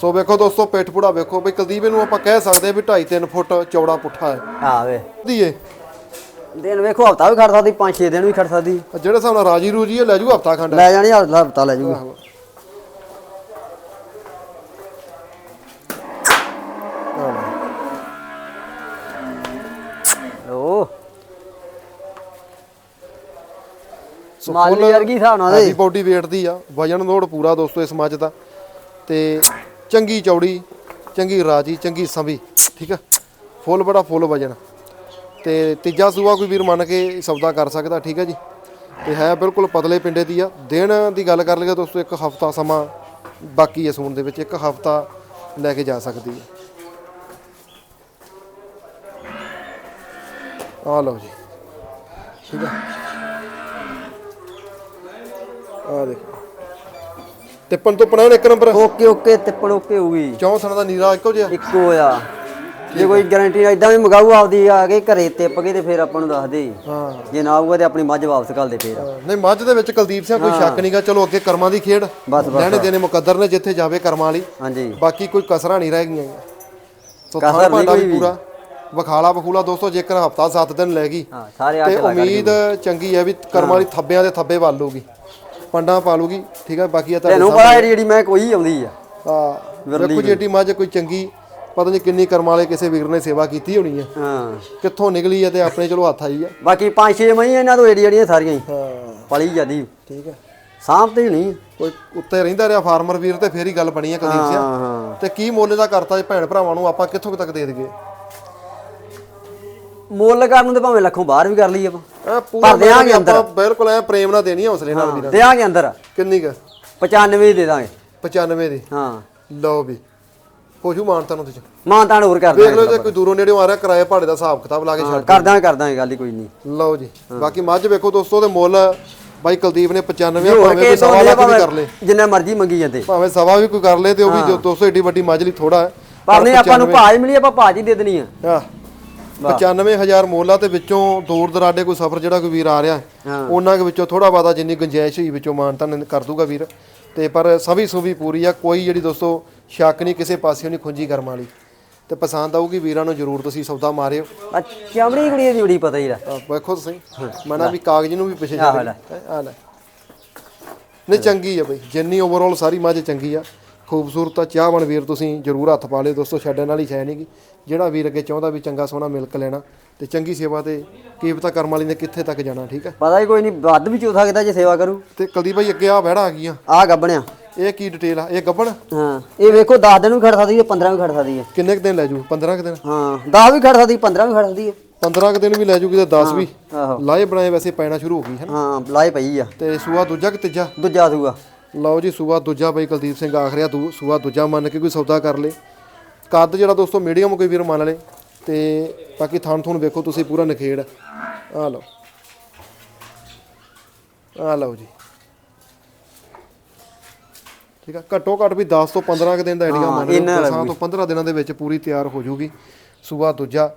ਸੋ ਵੇਖੋ ਦੋਸਤੋ ਪਿੱਠ ਪੁੜਾ ਵੇਖੋ। ਬਈ ਕੁਲਦੀਪ ਇਹਨੂੰ ਆਪਾਂ ਕਹਿ ਸਕਦੇ ਆ ਵੀ 2.5 3 ਫੁੱਟ ਚੌੜਾ ਪੁੱਠਾ ਹੈ। ਆ ਵੇ ਦੀਏ। ਦਿਨ ਵੇਖੋ ਹਫਤਾ ਵੀ ਖੜ ਸਕਦੀ 5-6 ਦਿਨ ਵੀ ਖੜ ਸਕਦੀ। ਜਿਹੜੇ ਹਿਸਾਬ ਨਾਲ ਰਾਜੀ ਰੂਜੀ ਹੈ ਲੈ ਜੂ ਹਫਤਾ ਖੰਡ। ਲੈ ਜਾਣੀ ਹਫਤਾ ਲੈ ਜਾਊਗੀ ਓ। ਮਾਲੀ ਵਰਗੀ ਹਿਸਾਬ ਨਾਲ ਦੇ। ਬੋਡੀ weight ਦੀ ਆ ਵਜਨ ਲੋਡ ਪੂਰਾ ਦੋਸਤੋ ਇਸ ਮੱਝ ਦਾ। ਤੇ ਚੰਗੀ ਚੌੜੀ ਚੰਗੀ ਰਾਜੀ ਚੰਗੀ ਸੰਭੀ ਠੀਕ ਆ? ਫੁੱਲ ਬੜਾ ਫੁੱਲ ਵਜਨ। ਤੇ ਤੀਜਾ ਸੂਆ ਕੋਈ ਵੀਰ ਮੰਨ ਕੇ ਸੌਦਾ ਕਰ ਸਕਦਾ ਠੀਕ ਹੈ ਜੀ? ਤੇ ਹੈ ਬਿਲਕੁਲ ਪਤਲੇ ਪਿੰਡੇ ਦੀ ਆ। ਦਿਨ ਦੀ ਗੱਲ ਕਰ ਲਈਏ ਦੋਸਤੋ ਇੱਕ ਹਫਤਾ ਸਮਾਂ ਬਾਕੀ ਹੈ ਸੂਣ ਦੇ ਵਿੱਚ ਇੱਕ ਹਫਤਾ ਲੈ ਕੇ ਜਾ ਸਕਦੀ ਹੈ। ਆ ਲਓ ਜੀ। ਠੀਕ ਆ ਆ ਦੇਖੋ। ਟਿੱਪਣ ਤੋਂ ਪਣਾ ਇੱਕ ਨੰਬਰ? ਓਕੇ ਓਕੇ ਤਿੱਪੜ ਓਕੇ ਚੌਂ ਥਣਾ ਦਾ ਨੀਰਾ ਇੱਕੋ ਜਿਹਾ? ਇੱਕੋ ਆ। ਜੇ ਕੋਈ ਗਾਰੰਟੀ ਇਦਾਂ ਵੀ ਮਗਾਊ ਆਪਦੀ ਆ ਕੇ ਘਰੇ ਤਿੱਪ ਕੇ ਤੇ ਫਿਰ ਆਪਾਂ ਨੂੰ ਦੱਸ ਦੇ। ਹਾਂ। ਜੇ ਨਾ ਆਊਗਾ ਤੇ ਆਪਣੀ ਮੱਝ ਵਾਪਸ ਕਰ ਦੇ ਫੇਰ। ਨਹੀਂ ਮੱਝ ਦੇ ਵਿੱਚ ਕੁਲਦੀਪ ਸਿੰਘ ਕੋਈ ਸ਼ੱਕ ਨਹੀਂਗਾ ਚਲੋ ਅੱਗੇ ਕਰਮਾਂ ਦੀ ਖੇਡ। ਬਸ ਬਸ ਲੈਣੇ ਦੇਣੇ ਮੁਕੱਦਰ ਨੇ ਜਿੱਥੇ ਜਾਵੇ ਕਰਮਾਂ ਵਾਲੀ। ਹਾਂਜੀ। ਬਾਕੀ ਕੋਈ ਕਸਰਾਂ ਨਹੀਂ ਰਹਿ ਗਈਆਂ ਸੋ ਕਸਰ ਨਹੀਂ ਭਾਂਡਾ ਕੋਈ ਵੀ। ਵੀ। ਪੂਰਾ। ਵਖਾਲਾ ਬਖੂਲਾ ਦੋਸਤੋ ਜੇਕਰ ਹਫਤਾ 7 ਦਿਨ ਲੈ ਗਈ ਹਾਂ ਸਾਰੇ ਤੇ ਲਾ ਉਮੀਦ ਚੰਗੀ ਹੈ ਵੀ ਕਰਮਾਂ ਵਾਲੀ ਥੱਬਿਆਂ ਦੇ ਥੱਬੇ ਵੱਲ ਲੂਗੀ ਪੰਡਾਂ ਪਾ ਲੂਗੀ ਠੀਕ ਹੈ ਬਾਕੀ ਇਹ ਤੁਹਾਡੇ ਤੈਨੂੰ ਪਤਾ ਜਿਹੜੀ ਮੈਂ ਕੋਈ ਆਉਂਦੀ ਆ। ਆ ਵੇਖੋ ਜੀ ਏਡੀ ਮੱਝ ਕੋਈ ਚੰਗੀ ਪਤਾ ਨਹੀਂ ਕਿੰਨੀ ਕਰਮ ਵਾਲੇ ਕਿਸੇ ਵੀਰ ਨੇ ਸੇਵਾ ਕੀਤੀ ਹੋਣੀ ਆ। ਹਾਂ। ਕਿੱਥੋਂ ਨਿਕਲੀ ਆ ਤੇ ਆਪਣੇ ਚਲੋ ਹੱਥ ਆਈ ਆ। ਬਾਕੀ ਪੰਜ ਛੇ ਮਹੀਨੇ ਇਹਨਾਂ ਤੋਂ ਏਡੀ ਜਿਹੜੀਆਂ ਸਾਰੀਆਂ ਹੀ। ਹਾਂ। ਪਲੀ ਜਾਂਦੀ। ਠੀਕ ਹੈ ਸਾਂਭ ਤੇ ਹੀ ਨਹੀਂ ਕੋਈ ਉੱਤੇ ਰਹਿੰਦਾ ਰਿਹਾ ਫਾਰਮਰ ਵੀਰ ਤੇ ਫੇਰ ਹੀ ਗੱਲ ਬਣੀ ਆ ਕੁਲਦੀਪ ਸਿੰਘ ਹਾਂ ਹਾਂ। ਤੇ ਕੀ ਮੁੱਲ ਦਾ ਕਰਤਾ ਜੇ ਭੈਣ ਭਰਾਵਾਂ ਨੂੰ ਆਪਾਂ ਕਿੱਥੋਂ ਤੱਕ ਦੇ ਦਈਏ? ਮੁੱਲ ਕਰਨ ਨੂੰ ਤੇ ਭਾਵੇਂ ਲੱਖੋਂ ਬਾਹਰ ਵੀ ਕਰ ਲਈ ਆਪਾਂ। ਪੂਰਾ ਦਿਆਂਗੇ ਆਪਾਂ ਬਿਲਕੁਲ ਐ ਪ੍ਰੇਮ ਨਾਲ ਦੇਣੀ ਆ ਹੌਸਲੇ ਨਾਲ ਵੀਰ ਦਿਆਂਗੇ ਅੰਦਰ। ਕਿੰਨੀ ਕ? 95 ਦੇ ਦਾਂਗੇ। 95 ਦੀ। ਹਾਂ। ਲਓ ਵੀ। ਪੋਜੂ ਮਾਨਤਾ ਨੂੰ ਤੁਸੀਂ ਮਾਂ ਤਾਂ ਹੋਰ ਕਰ ਦਾਂਗੇ ਲਓ ਜੇ ਕੋਈ ਦੂਰੋਂ ਨੇੜਿਓਂ ਆ ਰਿਹਾ ਕਿਰਾਏ ਭਾੜੇ ਦਾ ਹਿਸਾਬ ਕਿਤਾਬ ਲਾ ਕੇ ਛੱਡ ਕਰ ਦਾਂਗੇ ਕਰ ਦਾਂਗੇ ਗੱਲ ਹੀ ਕੋਈ ਨਹੀਂ। ਲਓ ਜੀ ਬਾਕੀ ਮੱਝ ਵੇਖੋ ਦੋਸਤੋ ਦੇ ਮੁੱਲ ਬਾਈ ਕੁਲਦੀਪ ਨੇ 95 ਹੋਰ ਭਾਵੇਂ ਕੇ ਕੋਈ ਸਵਾ ਲੱਖ ਵੀ ਕਰ ਲੇ। ਜਿੰਨਾ ਮਰਜ਼ੀ ਮੰਗੀ ਜਾਂਦੇ। ਭਾਵੇਂ ਸਵਾ ਵੀ ਕੋਈ ਕਰ ਲੇ ਤੇ ਉਹ ਵੀ ਜੋ ਦੋਸਤੋ ਏਡੀ ਵੱਡੀ ਮੱਝ ਲਈ ਥੋੜਾ ਹੈ ਪਰ ਨਹੀਂ ਆਪਾਂ ਨੂੰ ਭਾਜ ਮਿਲੀ ਆਪਾਂ ਭਾਜ ਹੀ ਦੇ ਦੇਣੀ ਆ। ਆਹ 95000 ਮੋਲਾ ਤੇ ਵਿੱਚੋਂ ਦੂਰ ਦਰਾਡੇ ਕੋਈ ਸਫ਼ਰ ਜਿਹੜਾ ਕੋਈ ਵੀਰ ਆ ਰਿਹਾ ਹਾਂ। ਉਹਨਾਂ ਦੇ ਵਿੱਚੋਂ ਥੋੜਾ ਬਾਦਾ ਜਿੰਨੀ ਗੁੰਜਾਇਸ਼ ਹੋਈ ਵਿੱਚੋਂ ਮਾਨਤਾ ਕਰ ਦੂਗਾ ਵੀਰ। ਤੇ ਪਰ ਸਭੀ ਸੁਭੀ ਪੂਰੀ ਆ ਕੋਈ ਜਿਹੜੀ ਦੋਸਤੋ ਸ਼ੱਕ ਨਹੀਂ ਕਿਸੇ ਪਾਸਿਓਂ ਨਹੀਂ ਖੁੰਜੀ ਕਰਮ ਵਾਲੀ। ਤੇ ਪਸੰਦ ਆਊਗੀ ਵੀਰਾਂ ਨੂੰ ਜ਼ਰੂਰ ਤੁਸੀਂ ਸੌਦਾ ਮਾਰਿਓ। ਆ ਚਮੜੀ ਕੁੜੀ ਦੀ ਬੜੀ ਪਤਾ ਹੀ ਆਹ ਵੇਖੋ ਤੁਸੀਂ। ਮੈਂ ਨਾ ਵੀ ਕਾਗਜ਼ ਨੂੰ ਵੀ ਪਿੱਛੇ ਆਹ ਛੱਡ ਲੈ। ਆ ਲੈ। ਨਹੀਂ ਚੰਗੀ ਆ ਬਈ। ਜਿੰਨੀ ਓਵਰਆਲ ਸਾਰੀ ਮੱਝ ਚੰਗੀ ਆ। ਖੂਬਸੂਰਤ ਆ। ਚਾਹਵਣ ਵੀਰ ਤੁਸੀਂ ਜਰੂਰ ਹੱਥ ਪਾ ਲਿਓ ਦੋਸਤੋ ਛੱਡਣ ਵਾਲੀ ਸ਼ੈ ਨਹੀਂਗੀ ਜਿਹੜਾ ਵੀਰ ਅੱਗੇ ਚਾਹੁੰਦਾ ਵੀ ਚੰਗਾ ਸੋਹਣਾ ਮਿਲਕ ਲੈਣਾ ਤੇ ਚੰਗੀ ਸੇਵਾ ਤੇ ਕੀ ਪਤਾ ਕਰਮ ਵਾਲੀ ਨੇ ਕਿੱਥੇ ਤੱਕ ਜਾਣਾ ਠੀਕ ਆ? ਪਤਾ ਹੀ ਕੋਈ ਨਹੀਂ ਵੱਧ ਵੀ ਚੋ ਸਕਦਾ ਜੇ ਸੇਵਾ ਕਰੂ। ਤੇ ਕੁਲਦੀਪ ਭਾਈ ਅੱਗੇ ਆ ਵਹਿੜਾ ਆ ਗਈਆਂ। ਆ ਗੱਬਣਿਆ ਇਹ ਕੀ ਡਿਟੇਲ ਆ? ਇਹ ਗੱਬਣ ਹਾਂ ਇਹ ਵੇਖੋ 10 ਦਿਨ ਵੀ ਖੜ ਸਕਦੀ ਹੈ 15 ਵੀ ਖੜ ਸਕਦੀ ਹੈ। ਕਿੰਨੇ ਕੁ ਦਿਨ ਲੈ ਜੂ? 15 ਕੁ ਦਿਨ? ਹਾਂ 10 ਵੀ ਖੜ ਸਕਦੀ 15 ਵੀ ਖੜ ਸਕਦੀ ਹੈ। 15 ਕੁ ਦਿਨ ਵੀ ਲੈ ਜੂਗੀ ਤੇ 10 ਵੀ। ਆਹੋ। ਲਾਏ ਬਣਾਏ ਵੈਸੇ ਪੈਣਾ ਸ਼ੁਰੂ ਹੋ ਗਈ ਹੈ ਨਾ? ਹਾਂ ਲਾਏ ਪਈ ਆ। ਤੇ ਸੂਆ ਦੂਜਾ ਕਿ ਤੀਜਾ? ਦੂਜਾ ਦੂਗਾ ਲਓ ਜੀ ਸੂਆ ਦੂਜਾ ਬਈ ਕੁਲਦੀਪ ਸਿੰਘ ਆਖ ਰਿਹਾ ਦੂ ਸੂਆ ਦੂਜਾ ਮੰਨ ਕੇ ਕੋਈ ਸੌਦਾ ਕਰ ਲੇ। ਕੱਦ ਜਿਹੜਾ ਦੋਸਤੋ ਮੀਡੀਅਮ ਕੋਈ ਵੀਰ ਮੰਨ ਲੇ। ਤੇ ਬਾਕੀ ਥਣ ਥੁਣ ਵੇਖੋ ਤੁਸੀਂ ਪੂਰਾ ਨਖੇੜ। ਆ ਲਓ। ਆ ਲਓ ਜੀ। ਠੀਕ ਆ? ਘੱਟੋ ਘੱਟ ਵੀ 10 ਤੋਂ 15 ਕੁ ਦਿਨ ਦਾ ਆਈਡੀਆ ਮੰਨ ਲਓ ਇੰਨਾ 10 ਤੋਂ 15 ਦਿਨਾਂ ਦੇ ਵਿੱਚ ਪੂਰੀ ਤਿਆਰ ਹੋ ਜੂਗੀ। ਸੂਆ ਦੂਜਾ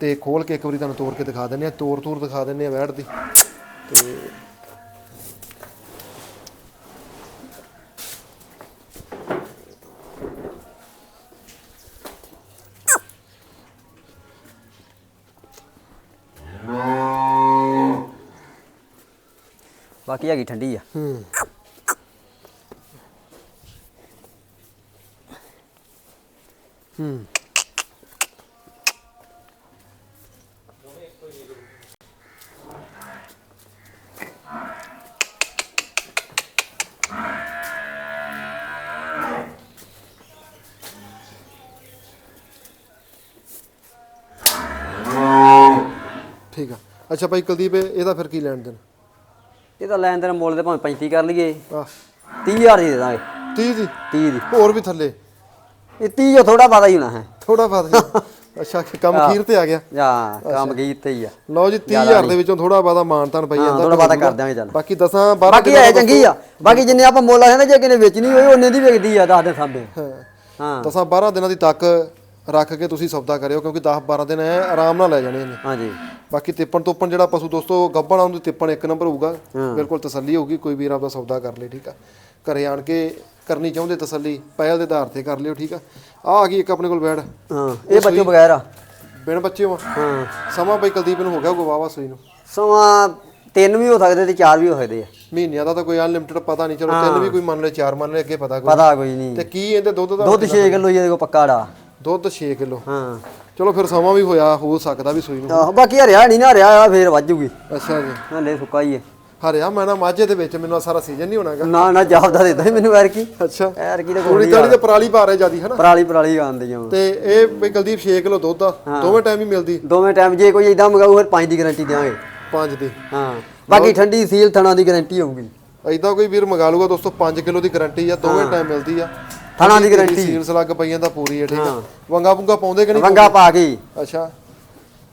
ਤੇ ਖੋਲ ਕੇ ਇੱਕ ਵਾਰੀ ਤੁਹਾਨੂੰ ਤੋੜ ਕੇ ਦਿਖਾ ਦਿੰਨੇ ਆ ਤੋੜ ਤੂਰ ਦਿਖਾ ਦਿੰਨੇ ਆ ਵੈੜ ਦੀ। ਤੇ ਬਾਕੀ ਹੈਗੀ ਠੰਡੀ ਆ। ਹੂੰ। ਹੂੰ ਠੀਕ ਆ। ਅੱਛਾ ਭਾਈ ਕੁਲਦੀਪ ਇਹ- ਇਹਦਾ ਫਿਰ ਕੀ ਲੈਣ ਦੇਣ? ਇਹਦਾ ਲੈਣ ਦੇਣ ਮੁੱਲ ਤੇ ਭਾਵੇਂ 35 ਕਰ ਲਈਏ। ਆਹ। 30000 ਦੀ ਦੇ ਦਾਂਗੇ। 30 ਦੀ? 30 ਦੀ। ਹੋਰ ਵੀ ਥੱਲੇ? ਇਹ 30 ਜੋ ਥੋੜਾ ਬਾਦਾ ਹੀ ਹੋਣਾ ਹੈ। ਥੋੜਾ ਫ਼ਰਕ ਅੱਛਾ ਕਿ ਕੰਮ ਖੀਰ ਤੇ ਆ ਗਿਆ। ਜਾਂ ਕੰਮ ਗਈ ਤੇ ਹੀ ਆ। ਲਓ ਜੀ 30000 ਦੇ ਵਿੱਚੋਂ ਥੋੜਾ ਬਾਦਾ ਮਾਨਤਾਨ ਪਈ ਜਾਂਦਾ ਥੋੜਾ ਬਾਦਾ ਕਰ ਦਿਆਂਗੇ ਚੱਲ। ਬਾਕੀ ਦਸਾਂ 12 ਬਾਕੀ ਹੈ ਚੰਗੀ ਆ। ਬਾਕੀ ਜਿੰਨੇ ਆਪਾਂ ਮੁੱਲ ਆ ਜੇ ਕਿਨੇ ਵੇਚਣੀ ਹੋਈ ਉਹਨੇ ਦੀ ਵਿਕਦੀ ਆ ਦੱਸ ਦੇ ਸਾਬੇ ਹਾਂ। ਹਾਂ। ਦਸਾਂ 12 ਦਿਨਾਂ ਦੀ ਤੱਕ ਰੱਖ ਕੇ ਤੁਸੀਂ ਸੌਦਾ ਕਰਿਓ ਕਿਉਂਕਿ 10 12 ਦਿਨ ਐ ਆਰਾਮ ਨਾਲ ਲੈ ਜਾਣੇ ਨੇ ਹਾਂਜੀ। ਬਾਕੀ ਤਿੱਪਣ ਤੋਪਣ ਜਿਹੜਾ ਪਸ਼ੂ ਦੋਸਤੋ ਗੱਭਣ ਆਉਂਦੀ ਤਿੱਪਣ ਇੱਕ ਨੰਬਰ ਹੋਊਗਾ ਬਿਲਕੁਲ ਤਸੱਲੀ ਹੋਊਗੀ ਕੋਈ ਵੀਰ ਆਪਦਾ ਸੌਦਾ ਕਰ ਲੇ ਠੀਕ ਆ। ਘਰੇ ਆਣ ਕੇ ਕਰਨੀ ਚਾਹੁੰਦੇ ਤਸੱਲੀ ਪਹਿਲ ਦੇ ਆਧਾਰ ਤੇ ਕਰ ਲਿਓ ਠੀਕ ਆ? ਆ ਆ ਗਈ ਇੱਕ ਆਪਣੇ ਕੋਲ ਬੈੜ ਹਾਂ ਇਹ ਬੱਚੋ ਬਗੈਰ ਆ। ਬਿਨ ਬੱਚੇ ਵਾ ਹਾਂ। ਸਮਾਂ ਬਈ ਕੁਲਦੀਪ ਨੂੰ ਹੋ ਗਿਆ ਗਵਾਵਾ ਸੂਈ ਨੂੰ। ਸਮਾਂ ਤਿੰਨ ਵੀ ਹੋ ਸਕਦੇ ਤੇ ਚਾਰ ਵੀ ਹੋ ਸਕਦੇ ਆ। ਮਹੀਨਿਆਂ ਦਾ ਤਾਂ ਕੋਈ ਅਨਲਿਮਿਟਡ ਪਤਾ ਨਹੀਂ ਚਲੋ ਤਿੰਨ ਵੀ ਕੋਈ ਮੰਨ ਲੈ ਚਾਰ ਮੰਨ ਲੈ ਅੱਗੇ ਪਤਾ ਕੋਈ। ਪਤਾ ਕੋਈ ਨਹੀਂ। ਤੇ ਕੀ ਇਹਦੇ ਦੁੱਧ ਦਾ ਦੁੱਧ 6 ਕਿਲੋ ਇਹਦੇ ਕੋਲ ਪੱਕਾ ੜਾ ਦੁੱਧ 6 ਕਿਲੋ। ਹਾਂ। ਚਲੋ ਫਿਰ ਸਮਾਂ ਵੀ ਹੋਇਆ ਹੋ ਸਕਦਾ ਵੀ ਸੂਈ ਨੂੰ। ਆਹੋ ਬਾਕੀ ਹਰਿਆ ਨਹੀਂ ਨਾ ਹਰਿਆ ਆ ਫੇਰ ਵੱਜੂਗੀ ਅੱਛਾ ਜੀ। ਹਲੇ ਸੁੱਕਾ ਹੀ ਹੈ ਹਰਿਆ ਮੈਂ ਨਾ ਮਾਝੇ ਦੇ ਵਿੱਚ ਮੈਨੂੰ ਸਾਰਾ ਸੀਜ਼ਨ ਨਹੀਂ ਹੋਣਾਗਾ। ਨਾ ਨਾ ਜਾਪਦਾ ਦਿੱਤਾ ਸੀ ਮੈਨੂੰ ਐਰ ਕੀ ਅੱਛਾ ਐਰ ਕੀ ਥੋੜੀ ਕੋਈ ਤਾੜੀ ਤੇ ਪਰਾਲੀ ਪਾ ਰਹੇ ਜਿਆਦੀ ਹਨਾ? ਪਰਾਲੀ ਪਰਾਲੀ ਆਂਦੇ ਜਾਂ ਤੇ ਇਹ ਬਈ ਕੁਲਦੀਪ 6 ਕਿਲੋ ਦੁੱਧ ਆ ਦੋਵੇਂ ਟਾਈਮ ਹੀ ਮਿਲਦੀ। ਦੋਵੇਂ ਟਾਈਮ ਜੇ ਕੋਈ ਇਦਾਂ ਮੰਗਾਊ ਫਿਰ 5 ਦੀ ਗਾਰੰਟੀ ਦੇਵਾਂਗੇ 5 ਦੀ। ਹਾਂ। ਬਾਕੀ ਠੰਡੀ ਸੀਲ ਥਣਾ ਦੀ ਗਾਰੰਟੀ ਹੋਊਗੀ। ਐਦਾਂ ਕੋਈ ਵੀਰ ਮੰਗਾ ਲੂਗਾ ਦੋਸਤੋ 5 ਕਿਲੋ ਦੀ ਗਾਰੰਟੀ ਆ ਦੋਵੇਂ ਟਾਈਮ ਮਿਲਦੀ ਆ। ਥਣਾ ਦੀ ਗਾਰੰਟੀ ਸੀਲਸ ਲੱਗ ਪਈਆਂ ਤਾਂ ਪੂਰੀ ਆ ਠੀਕ ਆ। ਵੰਗਾ ਪੁੰਗਾ ਪਾਉਂਦੇ ਕਿ ਨਹੀਂ ਵੰਗਾ ਪਾ ਕੇ। ਅੱਛਾ।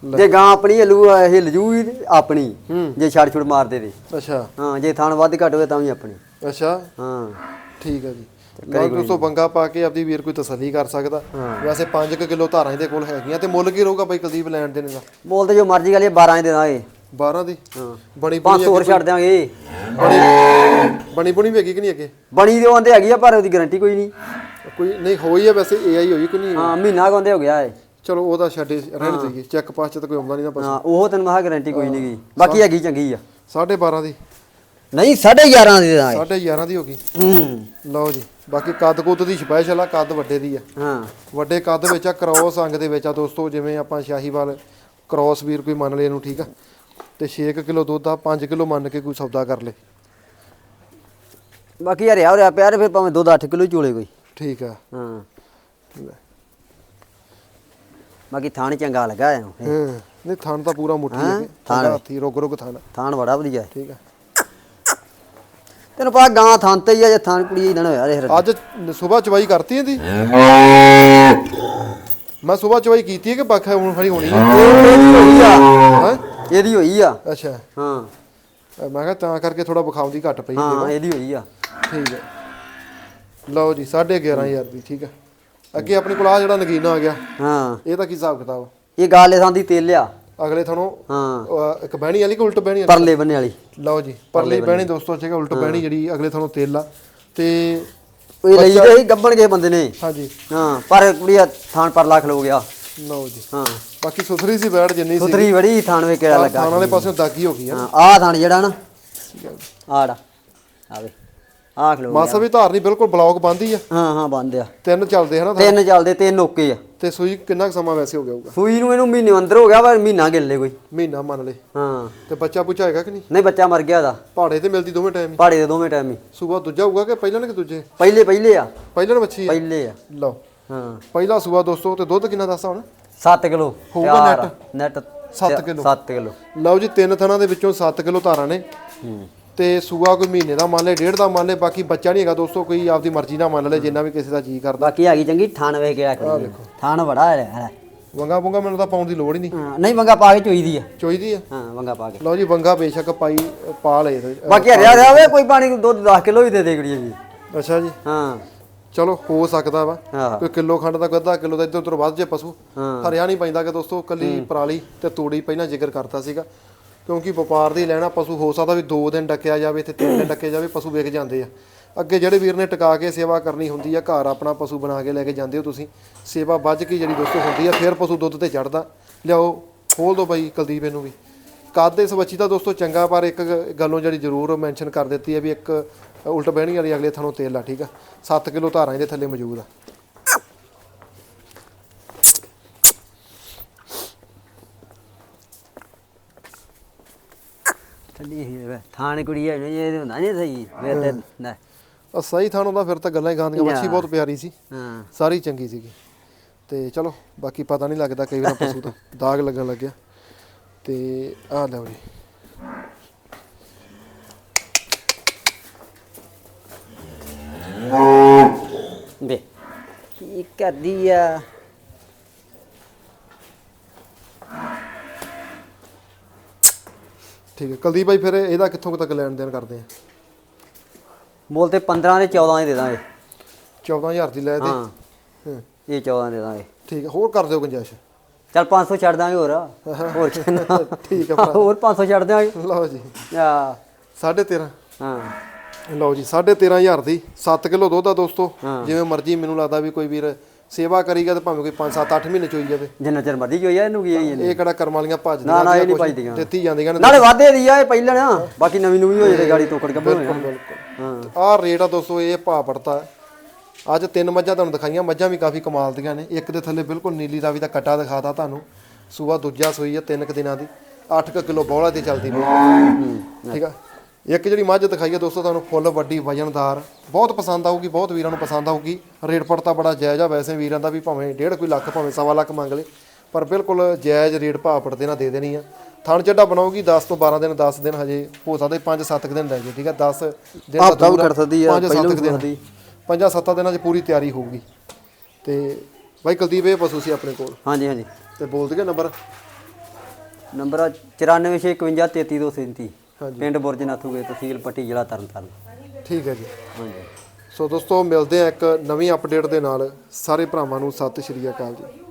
ਜੇ ਗਾਂ ਆਪਣੀ ਹਿੱਲੂ ਹਿੱਲ ਜੂਗੀ ਤੇ ਆਪਣੀ ਜੇ ਛੜ ਛੁੜ ਮਾਰਦੇ ਤੇ। ਅੱਛਾ। ਹਾਂ ਜੇ ਥਣ ਵੱਧ ਘੱਟ ਹੋਵੇ ਤਾਂ ਵੀ ਆਪਣੀ। ਅੱਛਾ। ਹਾਂ। ਠੀਕ ਹੈ ਜੀ। ਲਓ ਦੋਸਤੋ ਬੰਗਾ ਪਾ ਕੇ ਆਪਦੀ ਵੀਰ ਕੋਈ ਤਸੱਲੀ ਕਰ ਸਕਦਾ। ਵੈਸੇ 5 ਕਿਲੋ ਧਾਰਾਂ ਇਹਦੇ ਕੋਲ ਹੈਗੀਆਂ ਤੇ ਮੁੱਲ ਕੀ ਰਹੂਗਾ ਬਾਈ ਕੁਲਦੀਪ ਲੈਣ ਦੇਣ ਦਾ? ਬੋਲਦੇ ਜੋ ਮਰਜ਼ੀ ਗੱਲ ਇਹ 12 ਦੇ ਦਾਂਗੇ। 12 ਦੀ? ਹਾਂ। ਬਣੀ ਬੁਣੀ 500 ਹੋਰ ਛੱਡ ਦਿਆਂਗੇ। ਬਣੀ ਬਣੀ ਵੀ ਹੈਗੀ ਕਿ ਨਹੀਂ ਅੱਗੇ ਬਣੀ ਦੇ ਆਂਦੇ ਹੈਗੀ ਆ ਪਰ ਉਹਦੀ ਗਾਰੰਟੀ ਕੋਈ ਨਹੀਂ। ਕੋਈ ਨਹੀਂ ਹੋਈ ਹੈ ਵੈਸੇ ਏਆਈ ਹੋਈ ਕਿ ਨਹੀਂ? ਹਾਂ ਮਹੀਨਾ ਕੁ ਆਂਦੇ ਹੋ ਗਿਆ ਏ। ਚਲੋ ਉਹਦਾ ਛੱਡੇ ਰਹਿਣ ਦੇਈਏ ਚੈੱਕ ਪਾਸ ਚ ਤਾਂ ਕੋਈ ਆਉਂਦਾ ਨਹੀਂ ਨਾ ਪਸੰਦ ਹਾਂ ਉਹ ਤੈਨੂੰ ਮਹਾ ਗਾਰੰਟੀ ਕੋਈ ਨਹੀਂ ਗਈ। ਬਾਕੀ ਹੈਗੀ ਚੰਗੀ ਆ। 12.5 ਦੀ। ਨਹੀਂ 11.5 ਦੀ ਦਾਂਗੇ ਸਾਢੇ 11 ਦੀ ਹੋ ਗਈ। ਹੂੰ। ਲਓ ਜੀ ਬਾਕੀ ਕੱਦ ਕੁੱਦ ਦੀ ਸਪੈਸ਼ਲ ਆ ਕੱਦ ਵੱਡੇ ਦੀ ਆ। ਹਾਂ। ਵੱਡੇ ਕੱਦ ਵਿੱਚ ਆ ਕ੍ਰੋਸ ਅੰਗ ਦੇ ਵਿੱਚ ਆ ਦੋਸਤੋ ਜਿਵੇਂ ਆਪਾਂ ਸ਼ਾਹੀਵਾਲ ਕ੍ਰੋਸ ਵੀਰ ਕੋਈ ਮੰਨ ਲਏ ਇਹਨੂੰ ਠੀਕ ਆ? ਤੇ 6 ਕਿਲੋ ਦੁੱਧ ਆ 5 ਕਿਲੋ ਮੰਨ ਕੇ ਕੋਈ ਸੌਦਾ ਕਰ ਲੇ। ਬਾਕੀ ਹਰਿਆ ਹਰਿਆ ਪਿਆ ਤੇ ਫਿਰ ਭਾਵੇਂ ਦੁੱਧ 8 ਕਿਲੋ ਚੋਲੇ ਕੋਈ। ਠੀਕ ਆ। ਹਾਂ। ਬਾਕੀ ਥਾਣ ਚੰਗਾ ਲੱਗਾ ਇਹਨੂੰ। ਹਾਂ ਨਹੀਂ ਥਣ ਤਾਂ ਪੂਰਾ ਮੁੱਠੀ ਹਾਂ, ਹੈ ਥਣ। ਥਣ ਹੱਥੀ ਰੁਗ ਰੁਗ ਥਣ। ਥਾਣ ਬੜਾ ਵਧੀਆ ਹੈ। ਠੀਕ ਆ ਤੈਨੂੰ ਪਤਾ ਗਾਂ ਥਾਂ ਤੇ ਹੀ ਆ ਜੇ ਥਾਣ ਕੁੜੀ ਹੀ ਦਿਨ ਹੋਇਆ ਦੇਖ ਅੱਜ ਸਵੇਰ ਚਵਾਈ ਕਰਤੀ ਇਹਦੀ? ਮੈਂ ਸਵੇਰ ਚਵਾਈ ਕੀਤੀ ਹੈ ਕਿ ਬਾਖਾ ਹੁਣ ਫੜੀ ਹੋਣੀ ਹੈ? ਇਹਦੀ ਹੋਈ ਆ। ਹੈਂ? ਇਹਦੀ ਹੋਈ ਆ। ਅੱਛਾ। ਹਾਂ। ਮੈਂ ਕਿਹਾ ਤਾਂ ਕਰਕੇ ਥੋੜਾ ਬਖਾਉਂਦੀ ਘੱਟ ਪਈ ਹਾਂ ਇਹਦੀ ਹੋਈ ਆ। ਠੀਕ ਹੈ। ਲਓ ਜੀ 11500 ਦੀ ਠੀਕ ਹੈ। ਅੱਗੇ ਆਪਣੇ ਕੋਲ ਆ ਜਿਹੜਾ ਨਗੀਨਾ ਆ ਗਿਆ। ਹਾਂ। ਇਹ ਤਾਂ ਕੀ ਹਿਸਾਬ ਕਿਤਾਬ? ਇਹ ਗਾਲੇ ਥਾਂ ਦੀ ਤੇਲ ਲਿਆ ਅਗਲੇ ਤੁਹਾਨੂੰ ਹਾਂ। ਅਹ, ਇੱਕ ਬਹਿਣੀ ਵਾਲੀ ਕਿ ਉਲਟ ਬਹਿਣੀ ਵਾਲੀ? ਪਰਲੇ ਬੰਨੇ ਵਾਲੀ। ਲਓ ਜੀ ਪਰਲੀ ਬਹਿਣੀ ਦੋਸਤੋ ਠੀਕ ਹੈ ਉਲਟ ਬਹਿਣੀ ਜਿਹੜੀ ਅਗਲੇ ਤੁਹਾਨੂੰ ਤੇਲ ਆ। ਤੇ ਇਹ ਲਈ ਤੇ ਹੀ ਗੱਬਣ ਗਏ ਬੰਦੇ ਨੇ। ਹਾਂਜੀ। ਹਾਂ ਪਰ ਕੁੜੀ ਆ ਥਾਣ ਪਰ ਲੱਖ ਲੋ ਗਿਆ। ਲਓ ਜੀ। ਹਾਂ। ਬਾਕੀ ਸੁਥਰੀ ਸੀ ਬੈਠ ਜਿੰਨੀ ਸੀ। ਸੁਤਰੀ ਬੜੀ ਥਾਣ ਵੇ ਕਿਹੜਾ ਲੱਗਾ। ਖਾਣ ਵਾਲੇ ਪਾਸੇ ਦਾਗੀ ਹੋ ਗਈ ਆ। ਹਾਂ ਆਹ ਥਾਣ ਜਿਹੜਾ ਨਾ ਆੜਾ ਆਵੇ ਆਖ ਲੋ ਮਾਸਾ ਵੀ ਧਾਰ ਨਹੀਂ ਬਿਲਕੁਲ ਬਲੌਕ ਬੰਦੀ ਆ। ਹਾਂ ਹਾਂ ਬੰਦ ਆ। ਤਿੰਨ ਚੱਲਦੇ ਹਨਾ ਤਿੰਨ ਚੱਲਦੇ ਤਿੰਨ ਓਕੇ ਆ। ਤੇ ਸੂਈ ਕਿੰਨਾ ਕੁ ਸਮਾਂ ਵੈਸੇ ਹੋ ਗਿਆ ਹੋਊਗਾ? ਸੂਈ ਨੂੰ ਇਹਨੂੰ ਮਹੀਨੇ ਅੰਦਰ ਹੋ ਗਿਆ ਪਰ ਮਹੀਨਾ ਗਿੱਲੇ ਕੋਈ। ਮਹੀਨਾ ਮੰਨ ਲੈ। ਹਾਂ। ਤੇ ਬੱਚਾ ਪੁੱਛਾ ਹੈਗਾ ਕਿ ਨਹੀਂ? ਨਹੀਂ ਬੱਚਾ ਮਰ ਗਿਆ ਦਾ ਪਹਾੜੇ ਤੇ ਮਿਲਦੀ ਦੋਵੇਂ ਟਾਈਮ ਪਹਾੜੇ ਦੇ ਦੋਵੇਂ ਟਾਈਮ ਹੀ। ਸੂਬਾ ਦੂਜਾ ਹੋਊਗਾ ਕਿ ਪਹਿਲਾਂ ਨੇ ਕਿ ਦੂਜੇ? ਪਹਿਲੇ ਪਹਿਲੇ ਆ। ਪਹਿਲਾਂ ਬੱਚੀ ਆ? ਪਹਿਲੇ ਆ। ਲਓ। ਹਾਂ। ਪਹਿਲਾ ਸੂਬਾ ਦੋਸਤੋ ਤੇ ਦੁੱਧ ਕਿੰਨਾ ਦੱਸਾ ਹੁਣ? 7 ਕਿਲੋ। ਹੋਊਗਾ ਨੈਟ ਸੱਤ ਕਿੱਲੋ। 7 ਕਿਲੋ। ਲਓ ਜੀ ਤਿੰਨ ਥਣਾਂ ਦੇ ਵਿੱਚੋਂ 7 ਕਿਲੋ ਧਾਰਾਂ ਨੇ। ਹੂੰ। ਤੇ ਸੂਆ ਕੋਈ ਮਹੀਨੇ ਦਾ ਮੰਨ ਲੈ ਡੇਢ ਦਾ ਮੰਨ ਲੈ ਬਾਕੀ ਬੱਚਾ ਨਹੀਂ ਹੈਗਾ ਦੋਸਤੋ ਕੋਈ ਆਪਦੀ ਮਰਜ਼ੀ ਨਾਲ ਮੰਨ ਲੈ ਜਿੰਨਾ ਵੀ ਕਿਸੇ ਦਾ ਜੀ ਕਰਦਾ। ਬਾਕੀ ਹੈਗੀ ਚੰਗੀ ਥਾਣ ਵੇਖ ਕੇ ਰੱਖਦੀ ਥਾਣ ਬੜਾ ਹੈ ਹੈ। ਵੰਗਾ ਵੰਗਾ ਮੈਨੂੰ ਤਾਂ ਪਾਉਣ ਦੀ ਲੋੜ ਹੀ ਨਹੀਂ ਹਾਂ ਨਹੀਂ ਵੰਗਾ ਪਾ ਕੇ ਚੋਈਦੀ ਆ। ਚੋਈਦੀ ਆ? ਹਾਂ ਵੰਗਾ ਪਾ ਕੇ। ਲਓ ਜੀ ਵੰਗਾ ਬੇਸ਼ੱਕ ਪਾਈ ਪਾ ਲਏ। ਬਾਕੀ ਹਰਿਆ ਰਿਹਾ ਵੇ ਕੋਈ ਪਾਣੀ ਦੁੱਧ 10 ਕਿਲੋ ਵੀ ਦੇ ਦੇ ਕੁੜੀ ਜੀ। ਅੱਛਾ ਜੀ। ਹਾਂ। ਚਲੋ ਹੋ ਸਕਦਾ ਵਾ। ਹਾਂ। ਕੋਈ ਕਿਲੋ ਖੰਡ ਦਾ ਕੋਈ ਅੱਧਾ ਕਿਲੋ ਦਾ ਇੱਧਰ ਉੱਧਰ ਵੱਧ ਜੇ ਪਸ਼ੂ। ਹਾਂ। ਹਰਿਆ ਨਹੀਂ ਪੈਂਦਾ ਕਿ ਦੋਸਤੋ ਕੱਲੀ ਪਰਾਲੀ ਤੇ ਤੂੜੀ ਪਹਿਲਾਂ ਜ਼ਿਕਰ ਕਰਤਾ ਸੀਗਾ। ਕਿਉਂਕਿ ਵਪਾਰ ਦੀ ਲੈਣਾ ਪਸ਼ੂ ਹੋ ਸਕਦਾ ਵੀ 2 ਦਿਨ ਡੱਕਿਆ ਜਾਵੇ ਤੇ 3 ਦਿਨ ਡੱਕੇ ਜਾਵੇ, ਪਸ਼ੂ ਵਿਕ ਜਾਂਦੇ ਆ। ਅੱਗੇ ਜਿਹੜੇ ਵੀਰ ਨੇ ਟਿਕਾ ਕੇ ਸੇਵਾ ਕਰਨੀ ਹੁੰਦੀ ਆ, ਘਰ ਆਪਣਾ ਪਸ਼ੂ ਬਣਾ ਕੇ ਲੈ ਕੇ ਜਾਂਦੇ ਹੋ ਤੁਸੀਂ। ਸੇਵਾ ਵੱਜ ਕੇ ਜਿਹੜੀ ਦੋਸਤੋ ਹੁੰਦੀ ਆ, ਫਿਰ ਪਸ਼ੂ ਦੁੱਧ ਤੇ ਚੜਦਾ ਲਿਆਓ, ਖੋਲ ਦੋ ਬਾਈ ਕੁਲਦੀਪ ਇਹਨੂੰ ਵੀ। ਕੱਦ ਇਸ ਬੱਚੀ ਦਾ ਦੋਸਤੋ ਚੰਗਾ, ਪਰ ਇੱਕ ਗੱਲੋਂ ਜਿਹੜੀ ਜ਼ਰੂਰ ਮੈਂਸ਼ਨ ਕਰ ਦਿੱਤੀ ਹੈ ਵੀ ਇੱਕ ਉਲਟ ਬਹਿਣੀ ਵਾਲੀ ਅਗਲੇ ਥਾਣੋਂ ਤੇਲ ਆ, ਠੀਕ ਆ? 7 ਕਿਲੋ ਧਾਰਾਂ ਇਹਦੇ ਥੱਲੇ ਮੌਜੂਦ ਆ। ਠੰਡੀ ਹੀ ਵੇ ਥਾਣ ਕੁੜੀ ਹੈ ਇਹ ਹੁੰਦਾ ਨਹੀਂ ਸਹੀ ਵੇ ਤੇ ਨਾ। ਆ ਸਹੀ ਥਾਣ ਹੁੰਦਾ ਫਿਰ ਤਾਂ ਗੱਲਾਂ ਹੀ ਗਾਂਦੀਆਂ ਮੱਛੀ ਬਹੁਤ ਪਿਆਰੀ ਸੀ। ਹਾਂ। ਸਾਰੀ ਚੰਗੀ ਸੀਗੀ। ਤੇ ਚਲੋ ਬਾਕੀ ਪਤਾ ਨਹੀਂ ਲੱਗਦਾ ਕਈ ਵਾਰ ਪਸ਼ੂ ਦਾ ਦਾਗ ਲੱਗਣ ਲੱਗਿਆ। ਤੇ ਆਹ ਲਓ ਜੀ। ਵੇ ਕੀ ਕਰਦੀ ਆ? ਠੀਕ ਹੈ। ਕੁਲਦੀਪ ਭਾਈ ਫਿਰ ਇਹਦਾ ਕਿੱਥੋਂ ਕੁ ਤੱਕ ਲੈਣ ਦੇਣ ਕਰਦੇ ਆ? ਤੇ 15 ਦੇ 14 ਦੇ ਦੇ ਦਾਂਗੇ। 14000 ਦੀ ਲੈ ਤੇ। ਹਾਂ। ਹਾਂ, ਇਹ 14 ਦੇ ਦਾਂਗੇ। ਠੀਕ ਹੈ ਹੋਰ ਕਰ ਦਿਓ ਗੁੰਜਾਇਸ਼। ਚੱਲ 500 ਛੱਡ ਦਾਂਗੇ ਹੋਰ। ਹੋਰ ਕਿੰਨਾ ਠੀਕ ਹੈ ਭਰਾ। ਹੋਰ 500 ਛੱਡ ਦਾਂਗੇ ਲਓ ਜੀ। ਆ। 13.5 ਹਾਂ। ਲਓ ਜੀ 13500 ਦੀ। 7 ਕਿਲੋ ਦੁੱਧ ਆ ਦੋਸਤੋ। ਹਾਂ। ਜਿਵੇਂ ਮਰਜ਼ੀ ਮੈਨੂੰ ਲੱਗਦਾ ਵੀ ਕੋਈ ਵੀਰ ਸੇਵਾ ਕਰੀਗਾ ਤੇ ਭਾਵੇਂ ਕੋਈ 5 7 8 ਮਹੀਨੇ ਚੋਈ ਜਾਵੇ। ਜਿੰਨਾ ਚਿਰ ਮਰਦੀ ਕੋਈ ਆ ਇਹਨੂੰ ਕੀ ਆਈ ਇਹ ਕਿਹੜਾ ਕਰਮ ਵਾਲੀਆਂ ਭੱਜਦੀਆਂ ਨਾ, ਨਾ, ਇਹ ਨਹੀਂ ਭੱਜਦੀਆਂ। ਦਿੱਤੀ ਜਾਂਦੀਆਂ ਨਾਲੇ ਵਾਧੇ ਦੀ ਆ ਇਹ ਪਹਿਲਾਂ ਨਾ। ਬਾਕੀ ਨਵੀਂ ਨਵੀਂ ਹੋ ਜੇ ਗਾੜੀ ਤੋਕੜ ਕੱਢੋ ਬਿਲਕੁਲ ਹਾਂ। ਆਹ ਰੇਟ ਆ ਦੋਸਤੋ ਇਹ ਭਾਅ ਪੜਤਾ ਹੈ। ਅੱਜ ਤਿੰਨ ਮੱਝਾਂ ਤੁਹਾਨੂੰ ਦਿਖਾਈਆਂ ਮੱਝਾਂ ਵੀ ਕਾਫੀ ਕਮਾਲ ਦੀਆਂ ਨੇ। ਇੱਕ ਦੇ ਥੱਲੇ ਬਿਲਕੁਲ ਨੀਲੀ ਰਾਵੀ ਦਾ ਕਟਾ ਦਿਖਾਤਾ ਤੁਹਾਨੂੰ। ਸੂਆ ਦੂਜਾ ਸੂਈ ਹੈ ਤਿੰਨ ਕੁ ਦਿਨਾਂ ਦੀ। 8 ਕਿਲੋ ਬੌਲਾ ਤੇ ਚੱਲਦੀ ਪਈ। ਠੀਕ ਆ? ਇੱਕ ਜਿਹੜੀ ਮੱਝ ਦਿਖਾਈ ਹੈ ਦੋਸਤੋ ਤੁਹਾਨੂੰ ਫੁੱਲ ਵੱਡੀ ਵਜਨਦਾਰ। ਬਹੁਤ ਪਸੰਦ ਆਊਗੀ ਬਹੁਤ ਵੀਰਾਂ ਨੂੰ ਪਸੰਦ ਆਊਗੀ। ਰੇਟ ਪੜਤਾ ਬੜਾ ਜਾਇਜ਼ ਆ ਵੈਸੇ ਵੀਰਾਂ ਦਾ ਵੀ ਭਾਵੇਂ ਡੇਢ ਕੋਈ ਲੱਖ ਭਾਵੇਂ ਸਵਾ ਲੱਖ ਮੰਗ ਲੇ ਪਰ ਬਿਲਕੁਲ ਜਾਇਜ਼ ਰੇਟ ਭਾਅ ਪੜਦੇ ਨਾਲ ਦੇ ਦੇਣੀ ਆ। ਥਣ ਚੱਡਾ ਬਣਾਉਗੀ 10 ਤੋਂ 12 ਦਿਨ 10 ਦਿਨ ਹਜੇ ਹੋ ਸਕਦਾ 5-7 ਦਿਨ ਰਹਿ ਜੇ ਠੀਕ ਆ? 10 ਦਿਨ ਤਾਂ ਹਫ਼ਤਾ ਵੀ ਦੂਰ ਆ, ਕਰ ਸਕਦੀ ਆ, ਪਹਿਲਾਂ ਦਿਨ। ਪੰਜਾਂ ਸੱਤਾਂ ਦਿਨਾਂ 'ਚ ਪੂਰੀ ਤਿਆਰੀ ਹੋਊਗੀ। ਤੇ ਬਾਈ ਕੁਲਦੀਪ ਇਹ ਪਸ਼ੂ ਸੀ ਆਪਣੇ ਕੋਲ? ਹਾਂਜੀ ਹਾਂਜੀ। ਤੇ ਬੋਲ ਦਈਏ ਨੰਬਰ? ਨੰਬਰ ਆ 9461533237 ਹਾਂਜੀ। ਪਿੰਡ ਬੁਰਜ ਨਾਥੂਗੇ ਤਹਿਸੀਲ ਪੱਟੀ ਜ਼ਿਲ੍ਹਾ ਤਰਨਤਾਰਨ। ਠੀਕ ਹੈ ਜੀ। ਹਾਂਜੀ। ਸੋ ਦੋਸਤੋ ਮਿਲਦੇ ਆ ਇੱਕ ਨਵੀਂ ਅਪਡੇਟ ਦੇ ਨਾਲ। ਸਾਰੇ ਭਰਾਵਾਂ ਨੂੰ ਸਤਿ ਸ਼੍ਰੀ ਅਕਾਲ ਜੀ।